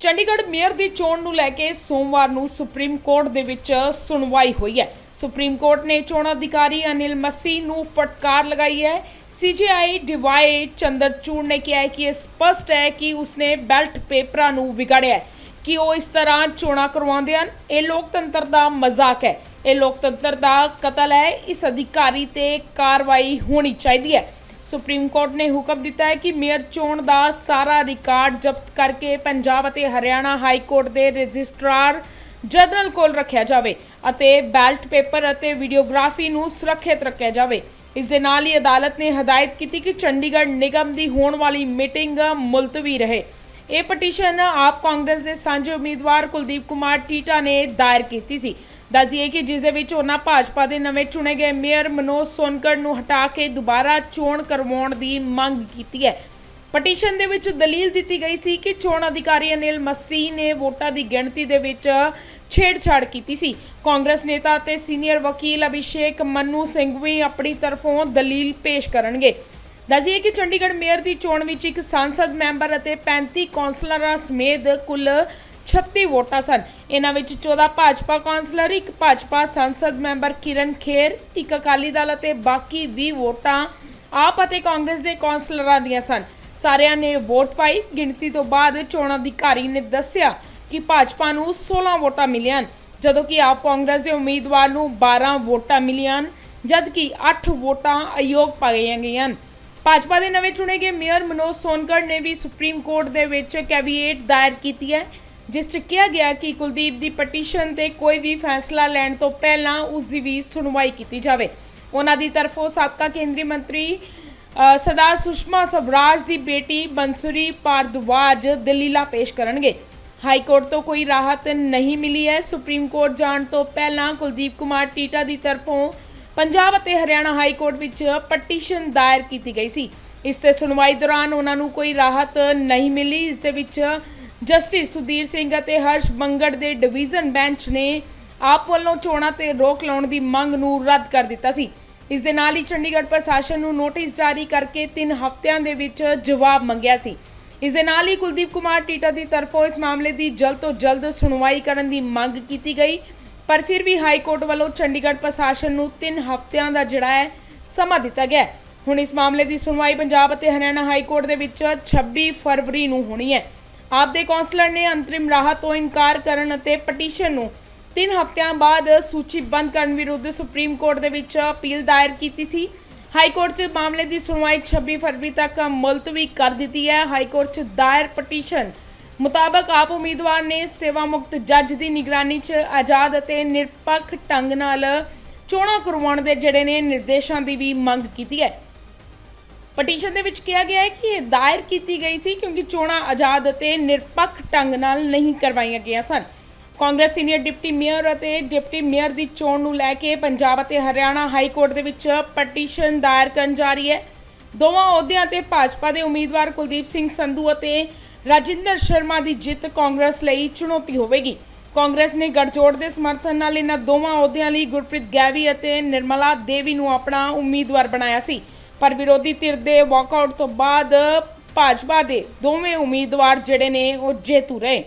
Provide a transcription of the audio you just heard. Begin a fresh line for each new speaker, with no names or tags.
Chandigarh mayor ਦੀ ਚੋਣ ਨੂੰ ਲੈ ਕੇ ਸੋਮਵਾਰ ਨੂੰ ਸੁਪਰੀਮ ਕੋਰਟ ਦੇ ਵਿੱਚ ਸੁਣਵਾਈ ਹੋਈ ਹੈ। ਸੁਪਰੀਮ ਕੋਰਟ ਨੇ ਚੋਣ ਅਧਿਕਾਰੀ ਅਨਿਲ ਮਸੀ ਨੂੰ ਫਟਕਾਰ ਲਗਾਈ ਹੈ। ਸੀਜੀਆਈ ਡਿਵਾਈ ਚੰਦਰਚੂੜ ਨੇ ਕਿਹਾ ਹੈ ਕਿ ਇਹ ਸਪਸ਼ਟ ਹੈ ਕਿ ਉਸਨੇ ਬੈਲਟ ਪੇਪਰਾਂ ਨੂੰ ਵਿਗਾੜਿਆ ਕਿ ਉਹ ਇਸ ਤਰ੍ਹਾਂ ਚੋਣਾਂ ਕਰਵਾਉਂਦੇ ਹਨ, ਇਹ ਲੋਕਤੰਤਰ ਦਾ ਮਜ਼ਾਕ ਹੈ। ਇਹ ਲੋਕਤੰਤਰ ਦਾ ਕਤਲ ਹੈ, ਇਸ ਅਧਿਕਾਰੀ ਤੇ ਕਾਰਵਾਈ ਹੋਣੀ ਚਾਹੀਦੀ ਹੈ। ਸੁਪਰੀਮ ਕੋਰਟ ਨੇ ਹੁਕਮ ਦਿੱਤਾ ਹੈ ਕਿ ਮੇਅਰ ਚੋਣ ਦਾ ਸਾਰਾ ਰਿਕਾਰਡ ਜ਼ਬਤ ਕਰਕੇ ਪੰਜਾਬ ਅਤੇ ਹਰਿਆਣਾ ਹਾਈ ਕੋਰਟ ਦੇ ਰਜਿਸਟਰਾਰ ਜਨਰਲ ਕੋਲ ਰੱਖਿਆ ਜਾਵੇ ਅਤੇ ਬੈਲਟ ਪੇਪਰ ਅਤੇ ਵੀਡੀਓਗ੍ਰਾਫੀ ਨੂੰ ਸੁਰੱਖਿਅਤ ਰੱਖਿਆ ਜਾਵੇ। ਇਸ ਦੇ ਨਾਲ ਹੀ ਅਦਾਲਤ ਨੇ ਹਦਾਇਤ ਕੀਤੀ ਕਿ ਚੰਡੀਗੜ੍ਹ ਨਿਗਮ ਦੀ ਹੋਣ ਵਾਲੀ ਮੀਟਿੰਗ ਮੁਲਤਵੀ ਰਹੇ। ਇਹ ਪਟੀਸ਼ਨ ਆਪ ਕਾਂਗਰਸ ਦੇ ਸਾਂਝੇ ਉਮੀਦਵਾਰ ਕੁਲਦੀਪ ਕੁਮਾਰ ਟੀਟਾ ਨੇ ਦਾਇਰ ਕੀਤੀ ਸੀ। ਦੱਸਦੀਏ ਕਿ ਜਿਸ ਦੇ ਵਿੱਚ ਉਹਨਾਂ ਭਾਜਪਾ ਦੇ ਨਵੇਂ ਚੁਣੇ ਗਏ ਮੇਅਰ ਮਨੋਜ ਸੋਨਕਰ ਨੂੰ ਹਟਾ ਕੇ ਦੁਬਾਰਾ ਚੋਣ ਕਰਵਾਉਣ ਦੀ ਮੰਗ ਕੀਤੀ ਹੈ। ਪਟੀਸ਼ਨ ਦੇ ਵਿੱਚ ਦਲੀਲ ਦਿੱਤੀ ਗਈ ਸੀ ਕਿ ਚੋਣ ਅਧਿਕਾਰੀ ਅਨਿਲ ਮਸੀਹ ਨੇ ਵੋਟਾਂ ਦੀ ਗਿਣਤੀ ਦੇ ਵਿੱਚ ਛੇੜਛਾੜ ਕੀਤੀ ਸੀ। ਕਾਂਗਰਸ ਨੇਤਾ ਅਤੇ ਸੀਨੀਅਰ ਵਕੀਲ ਅਭਿਸ਼ੇਕ ਮੰਨੂ ਸਿੰਘ ਵੀ ਆਪਣੀ ਤਰਫੋਂ ਦਲੀਲ ਪੇਸ਼ ਕਰਨਗੇ। ਦੱਸੀਏ ਕਿ ਚੰਡੀਗੜ੍ਹ ਮੇਅਰ ਦੀ ਚੋਣ ਵਿੱਚ ਇੱਕ ਸੰਸਦ ਮੈਂਬਰ ਅਤੇ 35 ਕੌਂਸਲਰਾਂ ਸਮੇਤ ਕੁੱਲ 36 ਵੋਟਾਂ ਸਨ। ਇਹਨਾਂ ਵਿੱਚ 14 ਭਾਜਪਾ ਕੌਂਸਲਰ ਇੱਕ ਭਾਜਪਾ ਸੰਸਦ ਮੈਂਬਰ ਕਿਰਨ ਖੇਰ ਇੱਕ ਅਕਾਲੀ ਦਲ ਅਤੇ ਬਾਕੀ 20 ਵੋਟਾਂ ਆਪ ਅਤੇ ਕਾਂਗਰਸ ਦੇ ਕੌਂਸਲਰਾਂ ਦੀਆਂ ਸਨ। ਸਾਰਿਆਂ ਨੇ ਵੋਟ ਪਾਈ। ਗਿਣਤੀ ਤੋਂ ਬਾਅਦ ਚੋਣ ਅਧਿਕਾਰੀ ਨੇ ਦੱਸਿਆ ਕਿ ਭਾਜਪਾ ਨੂੰ 16 ਵੋਟਾਂ ਮਿਲੀਆਂ ਹਨ, ਜਦੋਂ ਕਿ ਆਪ ਕਾਂਗਰਸ ਦੇ ਉਮੀਦਵਾਰ ਨੂੰ 12 ਵੋਟਾਂ ਮਿਲੀਆਂ ਹਨ, ਜਦਕਿ 8 ਵੋਟਾਂ ਅਯੋਗ ਪਾਈਆਂ ਗਈਆਂ ਹਨ। ਭਾਜਪਾ ਦੇ ਨਵੇਂ ਚੁਣੇ ਗਏ ਮੇਅਰ ਮਨੋਜ ਸੋਨਕਰ ਨੇ ਵੀ ਸੁਪਰੀਮ ਕੋਰਟ ਦੇ ਵਿੱਚ ਕੈਵੀਏਟ ਦਾਇਰ ਕੀਤੀ ਹੈ। ਜਿਸ 'ਚ ਕਿਹਾ ਗਿਆ ਕਿ ਕੁਲਦੀਪ ਦੀ ਪਟੀਸ਼ਨ ਤੇ ਕੋਈ ਵੀ ਫੈਸਲਾ ਲੈਣ ਤੋਂ ਪਹਿਲਾਂ ਉਸ ਦੀ ਵੀ ਸੁਣਵਾਈ ਕੀਤੀ ਜਾਵੇ। ਉਹਨਾਂ ਦੀ ਤਰਫੋਂ ਸਾਬਕਾ ਕੇਂਦਰੀ ਮੰਤਰੀ ਸਰਦਾਰ ਸੁਸ਼ਮਾ ਸਵਰਾਜ ਦੀ ਬੇਟੀ ਬੰਸੁਰੀ ਪਾਰਦਵਾਜ ਦਲੀਲਾ ਪੇਸ਼ ਕਰਨਗੇ। ਹਾਈ ਕੋਰਟ ਤੋਂ ਕੋਈ ਰਾਹਤ ਨਹੀਂ ਮਿਲੀ ਹੈ। ਸੁਪਰੀਮ ਕੋਰਟ ਜਾਣ ਤੋਂ ਪਹਿਲਾਂ ਕੁਲਦੀਪ ਕੁਮਾਰ ਟੀਟਾ ਦੀ ਤਰਫੋਂ ਪੰਜਾਬ ਅਤੇ ਹਰਿਆਣਾ ਹਾਈ ਕੋਰਟ ਵਿੱਚ ਪਟੀਸ਼ਨ ਦਾਇਰ ਕੀਤੀ ਗਈ ਸੀ। ਇਸ ਤੇ ਸੁਣਵਾਈ ਦੌਰਾਨ ਉਹਨਾਂ ਨੂੰ ਕੋਈ ਰਾਹਤ ਨਹੀਂ ਮਿਲੀ। ਇਸ ਦੇ ਵਿੱਚ ਜਸਟਿਸ ਸੁਧੀਰ ਸਿੰਘ ਅਤੇ ਹਰਸ਼ ਬੰਗੜ ਦੇ ਡਿਵੀਜ਼ਨ ਬੈਂਚ ਨੇ ਆਪ ਵੱਲੋਂ ਚੋਣਾਂ ਤੇ ਰੋਕ ਲਾਉਣ ਦੀ ਮੰਗ ਨੂੰ ਰੱਦ ਕਰ ਦਿੱਤਾ ਸੀ। ਇਸ ਦੇ ਨਾਲ ਹੀ ਚੰਡੀਗੜ੍ਹ ਪ੍ਰਸ਼ਾਸਨ ਨੂੰ ਨੋਟਿਸ ਜਾਰੀ ਕਰਕੇ 3 ਹਫ਼ਤਿਆਂ ਦੇ ਵਿੱਚ ਜਵਾਬ ਮੰਗਿਆ ਸੀ। ਇਸ ਦੇ ਨਾਲ ਹੀ ਕੁਲਦੀਪ ਕੁਮਾਰ ਟੀਟਾ ਦੀ ਤਰਫੋਂ ਇਸ ਮਾਮਲੇ ਦੀ ਜਲਦ ਤੋਂ ਜਲਦ ਸੁਣਵਾਈ ਕਰਨ ਦੀ ਮੰਗ ਕੀਤੀ ਗਈ। ਪਰ ਫਿਰ ਵੀ ਹਾਈ ਕੋਰਟ ਵੱਲੋਂ ਚੰਡੀਗੜ੍ਹ ਪ੍ਰਸ਼ਾਸਨ ਨੂੰ 3 ਹਫ਼ਤਿਆਂ ਦਾ ਜਿਹੜਾ ਹੈ ਸਮਾਂ ਦਿੱਤਾ ਗਿਆ ਹੁਣ ਇਸ ਮਾਮਲੇ ਦੀ ਸੁਣਵਾਈ ਪੰਜਾਬ ਅਤੇ ਹਰਿਆਣਾ ਹਾਈ ਕੋਰਟ ਦੇ ਵਿੱਚ 26 ਫਰਵਰੀ ਨੂੰ ਹੋਣੀ ਹੈ। ਆਪ ਦੇ ਕੌਂਸਲਰ ਨੇ ਅੰਤਰਿਮ ਰਾਹਤ ਤੋਂ ਇਨਕਾਰ ਕਰਨ ਅਤੇ ਪਟੀਸ਼ਨ ਨੂੰ 3 ਹਫ਼ਤਿਆਂ ਬਾਅਦ ਸੂਚੀਬੱਧ ਕਰਨ ਵਿਰੁੱਧ ਸੁਪਰੀਮ ਕੋਰਟ ਦੇ ਵਿੱਚ ਅਪੀਲ ਦਾਇਰ ਕੀਤੀ ਸੀ। ਹਾਈ ਕੋਰਟ 'ਚ ਮਾਮਲੇ ਦੀ ਸੁਣਵਾਈ 26 ਫਰਵਰੀ ਤੱਕ ਮੁਲਤਵੀ ਕਰ ਦਿੱਤੀ ਹੈ। ਹਾਈ ਕੋਰਟ 'ਚ ਦਾਇਰ ਪਟੀਸ਼ਨ ਮੁਤਾਬਕ ਆਪ ਉਮੀਦਵਾਰ ਨੇ ਸੇਵਾ ਮੁਕਤ ਜੱਜ ਦੀ ਨਿਗਰਾਨੀ 'ਚ ਆਜ਼ਾਦ ਅਤੇ ਨਿਰਪੱਖ ਢੰਗ ਨਾਲ ਚੋਣਾਂ ਕਰਵਾਉਣ ਦੇ ਜਿਹੜੇ ਨੇ ਨਿਰਦੇਸ਼ਾਂ ਦੀ ਵੀ ਮੰਗ ਕੀਤੀ ਹੈ। ਪਟੀਸ਼ਨ ਦੇ ਵਿੱਚ ਕਿਹਾ ਗਿਆ ਹੈ ਕਿ ਇਹ ਦਾਇਰ ਕੀਤੀ ਗਈ ਸੀ ਕਿਉਂਕਿ ਚੋਣਾਂ ਆਜ਼ਾਦ ਅਤੇ ਨਿਰਪੱਖ ਢੰਗ ਨਾਲ ਨਹੀਂ ਕਰਵਾਈਆਂ ਗਈਆਂ ਸਨ। ਕਾਂਗਰਸ ਸੀਨੀਅਰ ਡਿਪਟੀ ਮੇਅਰ ਅਤੇ ਡਿਪਟੀ ਮੇਅਰ ਦੀ ਚੋਣ ਨੂੰ ਲੈ ਕੇ ਪੰਜਾਬ ਅਤੇ ਹਰਿਆਣਾ ਹਾਈ ਕੋਰਟ ਦੇ ਵਿੱਚ ਪਟੀਸ਼ਨ ਦਾਇਰ ਕਰਨ ਜਾ ਰਹੀ ਹੈ। ਦੋਵਾਂ ਅਹੁਦਿਆਂ ਤੇ ਭਾਜਪਾ ਦੇ ਉਮੀਦਵਾਰ ਕੁਲਦੀਪ ਸਿੰਘ ਸੰਧੂ ਅਤੇ ਰਾਜਿੰਦਰ ਸ਼ਰਮਾ ਦੀ ਜਿੱਤ ਕਾਂਗਰਸ ਲਈ ਚੁਣੌਤੀ ਹੋਵੇਗੀ। ਕਾਂਗਰਸ ਨੇ ਗੱਠਜੋੜ ਦੇ ਸਮਰਥਨ ਨਾਲ ਇਹਨਾਂ ਦੋਵਾਂ ਅਹੁਦਿਆਂ ਲਈ ਗੁਰਪ੍ਰੀਤ ਗੈਵੀ ਅਤੇ ਨਿਰਮਲਾ ਦੇਵੀ ਨੂੰ ਆਪਣਾ ਉਮੀਦਵਾਰ ਬਣਾਇਆ ਸੀ। ਪਰ ਵਿਰੋਧੀ ਧਿਰ ਦੇ ਵਾਕਆਊਟ ਤੋਂ ਬਾਅਦ ਭਾਜਪਾ ਦੇ ਦੋਵੇਂ ਉਮੀਦਵਾਰ ਜਿਹੜੇ ਨੇ ਉਹ ਜੇਤੂ ਰਹੇ।